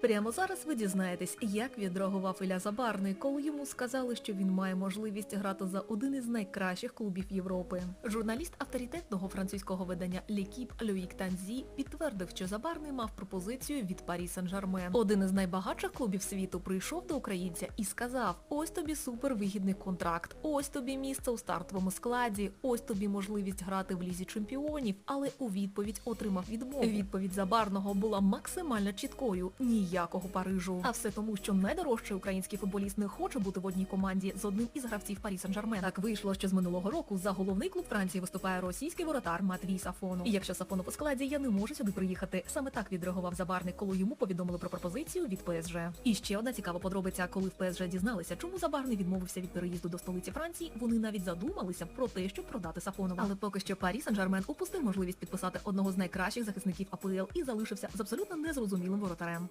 Прямо зараз ви дізнаєтесь, як відреагував Ілля Забарний, коли йому сказали, що він має можливість грати за один із найкращих клубів Європи. Журналіст авторитетного французького видання L'Equipe Люїк Танзі підтвердив, що Забарний мав пропозицію від Парі Сен-Жермен. Один із найбагатших клубів світу прийшов до українця і сказав: ось тобі супервигідний контракт, ось тобі місце у стартовому складі, ось тобі можливість грати в лізі чемпіонів, але у відповідь отримав відмову. Відповідь Забарного була максимально чіткою. Ніякого Парижу. А все тому, що найдорожчий український футболіст не хоче бути в одній команді з одним із гравців Парі Сен-Жермен. Так вийшло, що з минулого року за головний клуб Франції виступає російський воротар Матвій Сафону. І якщо Сафону по складі, я не можу сюди приїхати. Саме так відреагував Забарник, коли йому повідомили про пропозицію від ПСЖ. І ще одна цікава подробиця, коли в ПСЖ дізналися, чому Забарний відмовився від переїзду до столиці Франції, вони навіть задумалися про те, щоб продати Сафонова. Але поки що Парі Сен-Жермен упустив можливість підписати одного з найкращих захисників АПЛ і залишився з абсолютно незрозумілим воротарем.